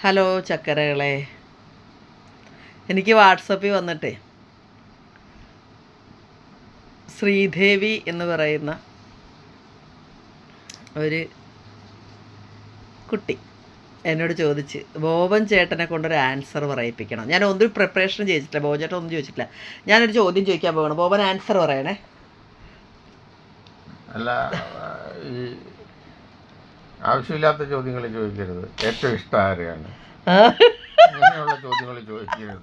Hello ചക്കരകളെ. എനിക്ക് വാട്സപ്പിൽ വന്നിട്ടേ ശ്രീദേവി എന്ന് പറയുന്ന ഒരു കുട്ടി എന്നോട് ചോദിച്ച് ബോബൻ ചേട്ടനെ കൊണ്ടൊരു ആൻസർ പറയിപ്പിക്കണം. ഞാൻ ഒന്നും പ്രിപ്പറേഷൻ ചെയ്തിട്ടില്ല ബോബൻ ചേട്ടൻ ഒന്നും ചോദിച്ചിട്ടില്ല. ഞാനൊരു ചോദ്യം ചോദിക്കാൻ പോകണം ബോബൻ ആൻസർ പറയണേ. അല്ല ആവശ്യമില്ലാത്ത ചോദ്യങ്ങൾ ചോദിക്കരുത്. ഏറ്റവും ഇഷ്ടം ആരെയാണ്? അങ്ങനെയുള്ള ചോദ്യങ്ങൾ ചോദിക്കരുത്.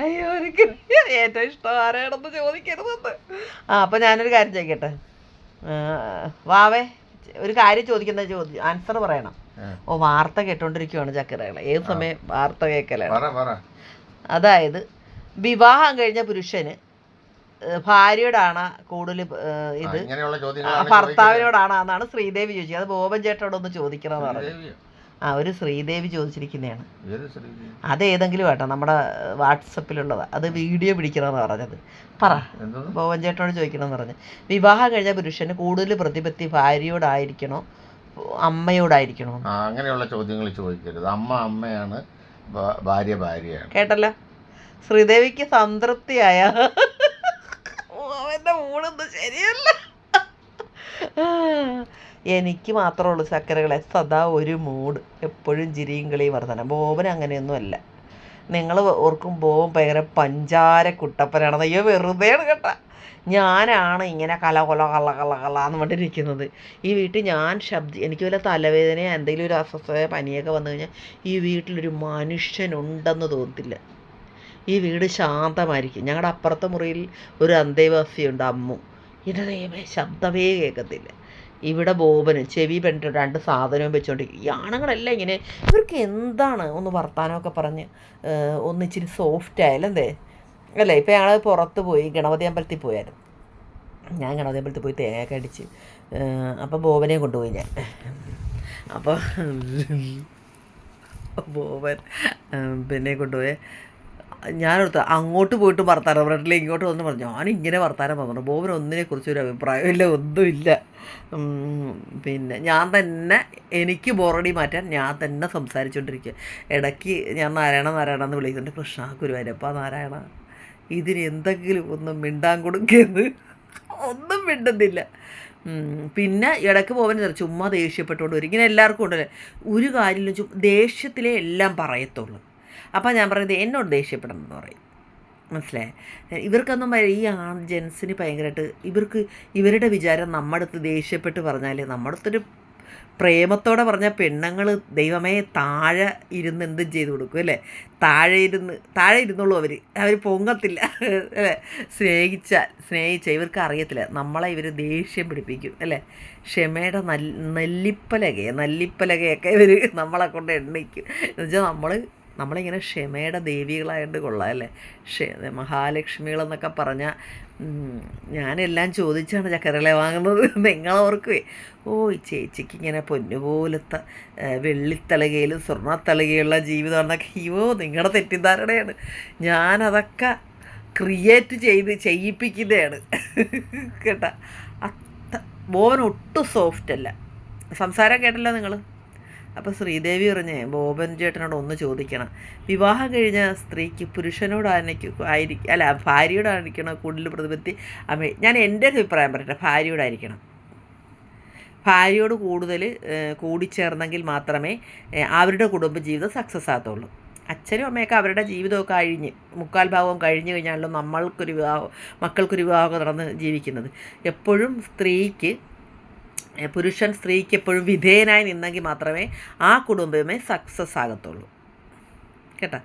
അയ്യോ എനിക്ക് ഏറ്റവും ഇഷ്ടം ആരാണെന്ന് ചോദിക്കരുതെന്ന്. ആ അപ്പം ഞാനൊരു കാര്യം ചോദിക്കട്ടെ? വാവേ ഒരു കാര്യം ചോദിക്കുന്ന ചോദ്യം ആൻസർ പറയണം. ഓ വാർത്ത കേട്ടോണ്ടിരിക്കുവാണ് ചക്കരകളെ. ഏത് സമയം വാർത്ത കേൾക്കലാണ് അതായത് വിവാഹം കഴിഞ്ഞ പുരുഷന് ഭാര്യയോടാണ് കൂടുതൽ ഇത്. ഭർത്താവിനോടാണ് എന്നാണ് ശ്രീദേവി ചോദിച്ചത്. അത് ബോബൻ ചേട്ടനോടൊന്ന് ചോദിക്കണമെന്ന് പറഞ്ഞു. ആ ഒരു ശ്രീദേവി ചോദിച്ചിരിക്കുന്നതാണ്. അതേതെങ്കിലും വേട്ടോ അത് ഏതെങ്കിലും കേട്ടോ നമ്മുടെ വാട്സപ്പിലുള്ളതാ. അത് വീഡിയോ പിടിക്കണമെന്ന് പറഞ്ഞത്. പറ. ബോബൻ ചേട്ടനോട് ചോദിക്കണമെന്ന് പറഞ്ഞു. വിവാഹം കഴിഞ്ഞ പുരുഷന് കൂടുതൽ പ്രതിപത്തി ഭാര്യയോടായിരിക്കണോ അമ്മയോടായിരിക്കണോ? അങ്ങനെയുള്ള ചോദ്യങ്ങൾ ചോദിക്കരുത്. അമ്മ അമ്മയാണ് ഭാര്യ ഭാര്യയാണ്. കേട്ടല്ലോ? ശ്രീദേവിക്ക് സംതൃപ്തിയായ അവന്റെ ശരിയല്ല. എനിക്ക് മാത്രമേ ഉള്ളൂ ചക്കരകളെ സദാ ഒരു മൂഡ്. എപ്പോഴും ചിരിയും കളിയും വർധന ബോബൻ അങ്ങനെയൊന്നും അല്ല. നിങ്ങൾ ഓർക്കും ബോബൻ ഭയങ്കര പഞ്ചാര കുട്ടപ്പനാണെന്ന് അയ്യോ വെറുതെയാണ് കേട്ടാ. ഞാനാണ് ഇങ്ങനെ കല കൊല കള്ള കള്ള കള്ള എന്ന് പറഞ്ഞിരിക്കുന്നത് ഈ വീട്ടിൽ ഞാൻ ശബ്ദി എനിക്ക് വല്ല തലവേദനയോ എന്തെങ്കിലും ഒരു അസ്വസ്ഥതയോ പനിയൊക്കെ വന്നു കഴിഞ്ഞാൽ ഈ വീട്ടിലൊരു മനുഷ്യനുണ്ടെന്ന് തോന്നത്തില്ല. ഈ വീട് ശാന്തമായിരിക്കും. ഞങ്ങളുടെ അപ്പുറത്തെ മുറിയിൽ ഒരു അന്തേവാസിയുണ്ട് അമ്മു. ദൈവമേ ശബ്ദമേ കേൾക്കത്തില്ല. ഇവിടെ ബോബന് ചെവി പെണ്ണിട്ട് രണ്ട് സാധനവും വെച്ചുകൊണ്ടിരിക്കും ഈ ആണുങ്ങളെല്ലാം ഇങ്ങനെ ഇവർക്ക് എന്താണ് ഒന്ന് വർത്താനമൊക്കെ പറഞ്ഞ് ഒന്നിച്ചിരി സോഫ്റ്റ് ആയാലും എന്തേ? അല്ലേ ഇപ്പം ഞങ്ങൾ പുറത്ത് പോയി ഗണപതി അമ്പലത്തിൽ പോയായിരുന്നു. ഞാൻ ഗണപതി അമ്പലത്തിൽ പോയി തേങ്ങയൊക്കെ അടിച്ച് അപ്പോൾ ബോബനെ കൊണ്ടുപോയി ഞാൻ. അപ്പോൾ ബോബൻ പിന്നെ കൊണ്ടുപോയി. ഞാനോർത്ത് അങ്ങോട്ട് പോയിട്ട് വർത്താനം പറഞ്ഞിട്ടില്ല ഇങ്ങോട്ട് വന്ന് പറഞ്ഞു. ഞാൻ ഇങ്ങനെ വർത്താനം പറഞ്ഞു. ബോബന് ഒന്നിനെക്കുറിച്ച് ഒരു അഭിപ്രായമില്ല ഒന്നുമില്ല. പിന്നെ ഞാൻ തന്നെ എനിക്ക് ബോറടി മാറ്റാൻ ഞാൻ തന്നെ സംസാരിച്ചുകൊണ്ടിരിക്കുക ഇടയ്ക്ക് ഞാൻ നാരായണ നാരായണ എന്ന് വിളിക്കുന്നുണ്ട്. കൃഷ്ണ ഗുരുവായൂരപ്പ നാരായണ ഇതിന് എന്തെങ്കിലും ഒന്നും മിണ്ടാൻ കൊടുക്കുന്നത് ഒന്നും മിണ്ടുന്നില്ല. പിന്നെ ഇടയ്ക്ക് പോകാൻ ചുമ്മാ ദേഷ്യപ്പെട്ടുകൊണ്ട് വരും. ഇങ്ങനെ എല്ലാവർക്കും ഉണ്ടല്ലേ? ഒരു കാര്യമില്ല ദേഷ്യത്തിലേ എല്ലാം പറയത്തുള്ളൂ. അപ്പം ഞാൻ പറയുന്നത് എന്നോട് ദേഷ്യപ്പെടണം എന്ന് പറയും. മനസ്സിലായി? ഇവർക്കൊന്നും ഈ ആൺ ജെൻസിന് ഭയങ്കരമായിട്ട് ഇവർക്ക് ഇവരുടെ വിചാരം നമ്മുടെ അടുത്ത് ദേഷ്യപ്പെട്ട് പറഞ്ഞാൽ നമ്മുടെ അടുത്തൊരു പ്രേമത്തോടെ പറഞ്ഞ പെണ്ണുങ്ങൾ ദൈവമേ താഴെ ഇരുന്ന് എന്തും ചെയ്ത് കൊടുക്കും അല്ലേ? താഴെ ഇരുന്ന് താഴെ ഇരുന്നുള്ളൂ അവർ അവർ പൊങ്ങത്തില്ല. അല്ലേ? സ്നേഹിച്ചാൽ സ്നേഹിച്ച. ഇവർക്ക് അറിയത്തില്ല. നമ്മളെ ഇവർ ദേഷ്യം പിടിപ്പിക്കും അല്ലേ? ക്ഷമയുടെ നെല്ലിപ്പലകയെ നെല്ലിപ്പലകയൊക്കെ ഇവർ നമ്മളെ കൊണ്ട് എണ്ണിക്കും. എന്നുവെച്ചാൽ നമ്മൾ നമ്മളിങ്ങനെ ക്ഷമയുടെ ദേവികളായിട്ട് കൊള്ളാം അല്ലേ? ക്ഷേ മഹാലക്ഷ്മികളെന്നൊക്കെ പറഞ്ഞാൽ ഞാനെല്ലാം ചോദിച്ചാണ് ചക്കരകളെ വാങ്ങുന്നത്. നിങ്ങളോർക്കുവേ. ഓ ഈ ചേച്ചിക്ക് ഇങ്ങനെ പൊന്നുപോലത്തെ വെള്ളിത്തലകയിലും സ്വർണത്തലകയുള്ള ജീവിതം എന്നൊക്കെ അയ്യോ നിങ്ങളുടെ തെറ്റിദ്ധാരണയാണ്. ഞാനതൊക്കെ ക്രിയേറ്റ് ചെയ്ത് ചെയ്യിപ്പിക്കുന്നതാണ്. കേട്ടാ? അത്ത മോൻ ഒട്ടും സോഫ്റ്റ് അല്ല സംസാരം കേട്ടല്ലോ നിങ്ങൾ അപ്പോൾ ശ്രീദേവി പറഞ്ഞേ ബോബൻ ചേട്ടനോട് ഒന്ന് ചോദിക്കണം. വിവാഹം കഴിഞ്ഞ സ്ത്രീക്ക് പുരുഷനോടായിരിക്കും ആയിരിക്കും അല്ല ഭാര്യയോടായിരിക്കണം കൂടുതൽ പ്രതിപത്തി? അമ്മ ഞാൻ എന്റെ അഭിപ്രായം പറയട്ടെ ഭാര്യയോടായിരിക്കണം. ഭാര്യയോട് കൂടുതൽ കൂടിച്ചേർന്നെങ്കിൽ മാത്രമേ അവരുടെ കുടുംബജീവിതം സക്സസ് ആകത്തുള്ളൂ. അച്ഛനും അമ്മയൊക്കെ അവരുടെ ജീവിതമൊക്കെ കഴിഞ്ഞ് മുക്കാൽ ഭാഗവും കഴിഞ്ഞ് കഴിഞ്ഞാലും നമ്മൾക്കൊരു വിവാഹം മക്കൾക്കൊരു വിവാഹമൊക്കെ നടന്ന് ജീവിക്കുന്നത്. എപ്പോഴും സ്ത്രീക്ക് പുരുഷൻ സ്ത്രീക്ക് എപ്പോഴും വിധേയനായി നിന്നെങ്കിൽ മാത്രമേ ആ കുടുംബമേ സക്സസ് ആകത്തുള്ളൂ. കേട്ടോ?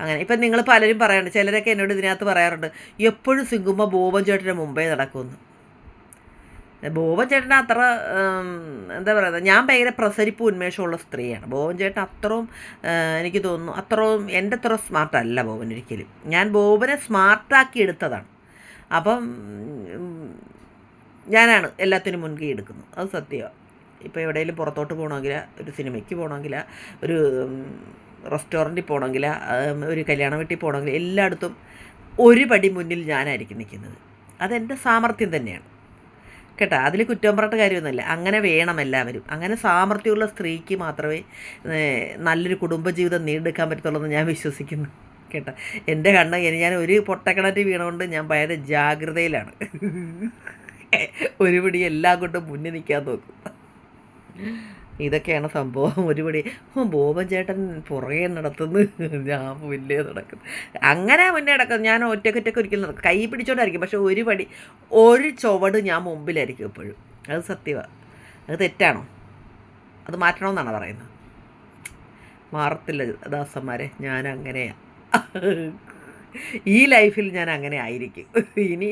അങ്ങനെ. ഇപ്പം നിങ്ങൾ പലരും പറയാറുണ്ട് ചിലരൊക്കെ എന്നോട് ഇതിനകത്ത് പറയാറുണ്ട് എപ്പോഴും സിംഗുമ്മ ബോബൻ ചേട്ടന്റെ മുമ്പേ നടക്കുമെന്ന് ബോബൻ ചേട്ടൻ അത്ര എന്താ പറയുക ഞാൻ ഭയങ്കര പ്രസരിപ്പ് ഉന്മേഷമുള്ള സ്ത്രീയാണ്. ബോബൻ ചേട്ടൻ അത്രയും എനിക്ക് തോന്നുന്നു അത്രയും എന്റെ അത്ര സ്മാർട്ടല്ല ബോബൻ ഒരിക്കലും. ഞാൻ ബോബനെ സ്മാർട്ടാക്കി എടുത്തതാണ്. അപ്പം ഞാനാണ് എല്ലാത്തിനും മുൻകൈ എടുക്കുന്നത്. അത് സത്യമാണ് ഇപ്പോൾ എവിടെയെങ്കിലും പുറത്തോട്ട് പോകണമെങ്കിൽ ഒരു സിനിമയ്ക്ക് പോകണമെങ്കിൽ ഒരു റെസ്റ്റോറന്റിൽ പോകണമെങ്കിൽ ഒരു കല്യാണ വീട്ടിൽ പോകണമെങ്കിൽ എല്ലായിടത്തും ഒരു പടി മുന്നിൽ ഞാനായിരിക്കും നിൽക്കുന്നത്. അതെന്റെ സാമർഥ്യം തന്നെയാണ്. കേട്ടോ? അതിൽ കുറ്റം പറഞ്ഞ കാര്യമൊന്നുമില്ല. അങ്ങനെ വേണം എല്ലാവരും. അങ്ങനെ സാമർഥ്യമുള്ള സ്ത്രീക്ക് മാത്രമേ നല്ലൊരു കുടുംബജീവിതം നീണ്ടെടുക്കാൻ പറ്റത്തുള്ളൂ എന്ന് ഞാൻ വിശ്വസിക്കുന്നു. കേട്ടോ? എന്റെ കണ്ണ് ഞാൻ ഒരു പൊട്ടക്കിണറ്റ് വീണുകൊണ്ട് ഞാൻ ഭയങ്കര ജാഗ്രതയിലാണ്. ഒരു പിടി എല്ലാം കൊണ്ടും മുന്നിൽ നിൽക്കാൻ നോക്കും. ഇതൊക്കെയാണ് സംഭവം. ഒരുപടി ബോബൻ ചേട്ടൻ പുറകെ നടത്തുന്നു. ഞാൻ മുന്നേ നടക്കുന്നു. അങ്ങനെ മുന്നേ നടക്കുന്നു. ഞാൻ ഒറ്റക്കൊറ്റക്ക് ഒരിക്കലും നടക്കും കൈ പിടിച്ചോണ്ടായിരിക്കും. പക്ഷെ ഒരു പടി ഒരു ചുവട് ഞാൻ മുമ്പിലായിരിക്കും എപ്പോഴും. അത് സത്യമാണ് അത് തെറ്റാണോ? അത് മാറ്റണമെന്നാണ് പറയുന്നത്? മാറത്തില്ല ദാസന്മാരെ. ഞാൻ അങ്ങനെയാണ് ഈ ലൈഫിൽ ഞാൻ അങ്ങനെ ആയിരിക്കും. ഇനി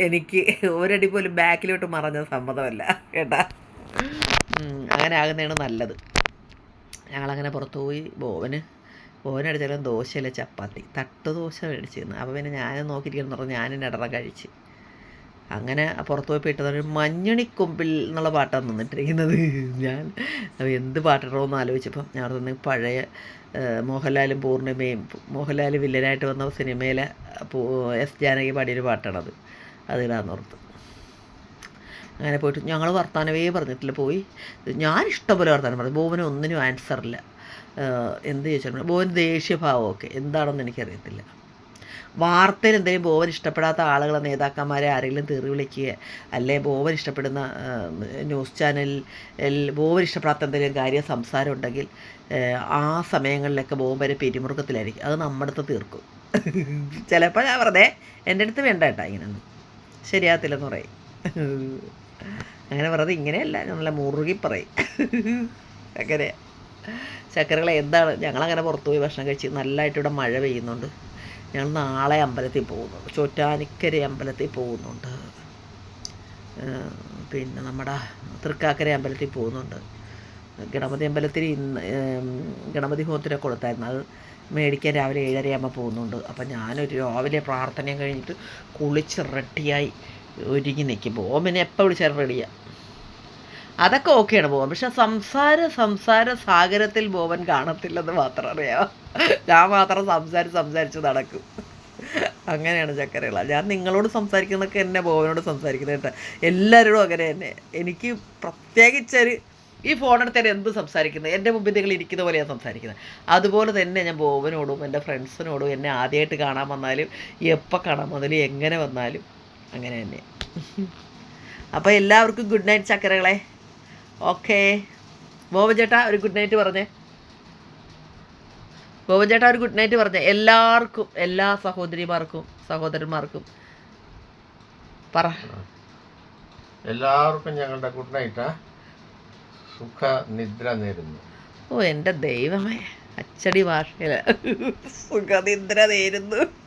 എനിക്ക് ഒരടി പോലും ബാക്കിലോട്ട് മറഞ്ഞ സമ്മതമല്ല കേട്ടാ. അങ്ങനെ ആകുന്നതാണ് നല്ലത്. ഞങ്ങളങ്ങനെ പുറത്തുപോയി ബോവന് ബോവനടിച്ചാലും ദോശയിലെ ചപ്പാത്തി. തട്ട് ദോശ മേടിച്ചിരുന്നു. അപ്പോൾ പിന്നെ ഞാനും നോക്കിയിരിക്കണം പറഞ്ഞ് ഞാനും ഇടറ കഴിച്ച്. അങ്ങനെ പുറത്ത് പോയി ഇട്ടത് ഒരു മഞ്ഞണിക്കൊമ്പിൽ എന്നുള്ള പാട്ടാണ് നിന്നിട്ടിരിക്കുന്നത് ഞാൻ എന്ത് എന്ത് പാട്ടിടണമെന്ന് ആലോചിച്ചപ്പോൾ ഞാൻ തന്നെ പഴയ മോഹൻലാലും പൂർണിമയും മോഹൻലാൽ വില്ലനായിട്ട് വന്ന സിനിമയിലെ എസ് ജാനകി പാടിയൊരു പാട്ടാണത്. അതിടാന്ന് ഓർത്ത്. അങ്ങനെ പോയിട്ട് ഞങ്ങൾ വർത്താനമേ പറഞ്ഞിട്ടില്ല. പോയി ഞാൻ ഇഷ്ടംപോലെ വർത്താനം പറഞ്ഞു. ബോബന് ഒന്നിനും ആൻസറില്ല എന്ത് ചോദിച്ചാൽ ബോബൻ ദേഷ്യഭാവമൊക്കെ. എന്താണെന്ന് എനിക്കറിയത്തില്ല. വാർത്തയിൽ എന്തെങ്കിലും ബോവൻ ഇഷ്ടപ്പെടാത്ത ആളുകളെ നേതാക്കന്മാരെ ആരെങ്കിലും തെറി വിളിക്കുക അല്ലെ ബോവൻ ഇഷ്ടപ്പെടുന്ന ന്യൂസ് ചാനലിൽ ബോവൻ ഇഷ്ടപ്പെടാത്ത എന്തെങ്കിലും കാര്യം സംസാരം ഉണ്ടെങ്കിൽ ആ സമയങ്ങളിലൊക്കെ ബോവൻ വരെ പെരുമുറുക്കത്തിലായിരിക്കും. അത് നമ്മുടെ അടുത്ത് തീർക്കും. ചിലപ്പോൾ ഞാൻ വെറുതെ എന്റെ അടുത്ത് വേണ്ട കേട്ടോ ഇങ്ങനെയൊന്നും ശരിയാകത്തില്ലെന്ന് പറയും. അങ്ങനെ വെറുതെ ഇങ്ങനെയല്ല നല്ല മുറുകി പറയും. അങ്ങനെ ചക്കരകളെ എന്താണ്? ഞങ്ങളങ്ങനെ പുറത്തുപോയി ഭക്ഷണം കഴിച്ച് നല്ലതായിട്ട് ഇവിടെ മഴ പെയ്യുന്നുണ്ട്. ഞങ്ങൾ നാളെ അമ്പലത്തിൽ പോകുന്നുണ്ട്. ചോറ്റാനിക്കര അമ്പലത്തിൽ പോകുന്നുണ്ട്. പിന്നെ നമ്മുടെ തൃക്കാക്കര അമ്പലത്തിൽ പോകുന്നുണ്ട്. ഗണപതി അമ്പലത്തിൽ ഇന്ന് ഗണപതി ഹോമത്തിനൊക്കെ കൊടുത്തായിരുന്നു. അത് മേടിക്കാൻ രാവിലെ ഏഴരയാകുമ്പോൾ പോകുന്നുണ്ട്. അപ്പം ഞാനൊരു രാവിലെ പ്രാർത്ഥനയും കഴിഞ്ഞിട്ട് കുളിച്ച് റെഡിയായി ഒരുങ്ങി നിൽക്കുമ്പോൾ ഓമിനെ എപ്പോൾ വിളിച്ചാലും റെഡിയാണ് അതൊക്കെ ഓക്കെയാണ് ബോവൻ പക്ഷെ സംസാര സംസാര സാഗരത്തിൽ ബോവൻ കാണത്തില്ലെന്ന് മാത്രം അറിയാം ഞാൻ മാത്രം സംസാരിച്ച് സംസാരിച്ച് നടക്കും. അങ്ങനെയാണ് ചക്കരകള. ഞാൻ നിങ്ങളോട് സംസാരിക്കുന്നതൊക്കെ എന്നെ ബോവനോട് സംസാരിക്കുന്നത് കേട്ടോ. എല്ലാവരോടും അങ്ങനെ തന്നെ. എനിക്ക് പ്രത്യേകിച്ചൊരു ഈ ഫോണെടുത്ത് എന്ത് സംസാരിക്കുന്നത്? എന്റെ മുമ്പിൽ നിങ്ങൾ ഇരിക്കുന്ന പോലെയാണ് സംസാരിക്കുന്നത്. അതുപോലെ തന്നെ ഞാൻ ബോവനോടും എന്റെ ഫ്രണ്ട്സിനോടും എന്നെ ആദ്യമായിട്ട് കാണാൻ വന്നാലും എപ്പോൾ കാണാൻ വന്നാലും എങ്ങനെ വന്നാലും അങ്ങനെ തന്നെ അപ്പോൾ എല്ലാവർക്കും ഗുഡ് നൈറ്റ് ചക്കരകളെ. ഓക്കേ. ബോബൻ ചേട്ടാ ഒരു ഗുഡ് നൈറ്റ് പറഞ്ഞേ. ബോബൻ ചേട്ടാ ഒരു ഗുഡ് നൈറ്റ് പറഞ്ഞേ. എല്ലാവർക്കും എല്ലാ സഹോദരിമാർക്കും സഹോദരന്മാർക്കും. പറ. എല്ലാവർക്കും ഞങ്ങളുടെ ഗുഡ് നൈറ്റ്. സുഖ നിദ്ര നേരുന്നു. ഓ എന്റെ ദൈവമേ. അച്ചടി ഭാഷയിൽ സുഖനിദ്ര നേരുന്നു.